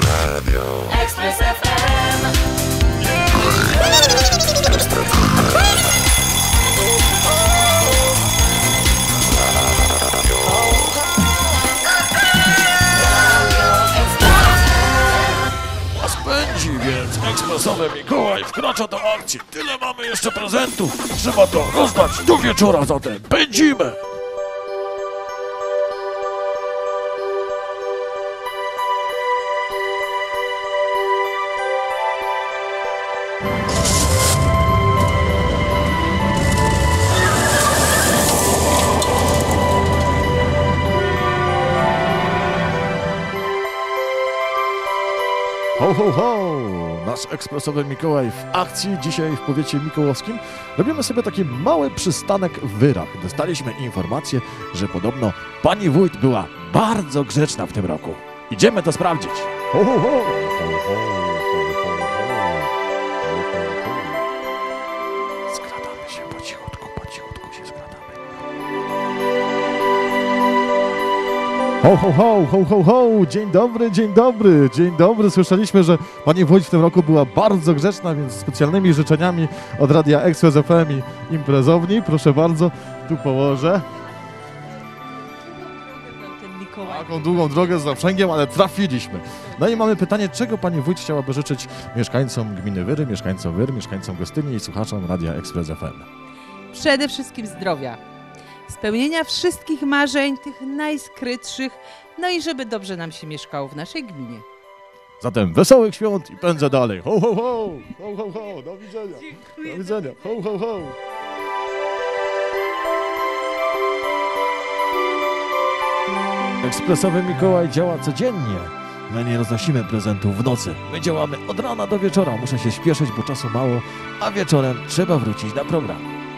Radio Express FM. Pędzi, więc ekspresowy Mikołaj wkracza do akcji. Tyle mamy jeszcze prezentów. Trzeba to rozdać do wieczora, zatem pędzimy. Ho, ho, ho! Nasz ekspresowy Mikołaj w akcji dzisiaj w powiecie mikołowskim. Robimy sobie taki mały przystanek w Wyrach. Dostaliśmy informację, że podobno pani wójt była bardzo grzeczna w tym roku. Idziemy to sprawdzić. Ho, ho, ho! Ho, ho, Ho, ho, ho, ho, ho, ho, dzień dobry, dzień dobry, dzień dobry. Słyszeliśmy, że pani wójt w tym roku była bardzo grzeczna, więc specjalnymi życzeniami od Radia Express FM i imprezowni, proszę bardzo, tu położę. Taką długą drogę z zaprzęgiem, ale trafiliśmy. No i mamy pytanie, czego pani wójt chciałaby życzyć mieszkańcom gminy Wyry, mieszkańcom Wyr, mieszkańcom Gostyni i słuchaczom Radia Express FM. Przede wszystkim zdrowia. Spełnienia wszystkich marzeń, tych najskrytszych, no i żeby dobrze nam się mieszkało w naszej gminie. Zatem wesołych świąt i pędzę dalej. Ho, ho, ho, ho, ho, ho, do widzenia. Do widzenia, ho, ho, ho. Ekspresowy Mikołaj działa codziennie. My nie roznosimy prezentów w nocy. My działamy od rana do wieczora. Muszę się śpieszyć, bo czasu mało, a wieczorem trzeba wrócić na program.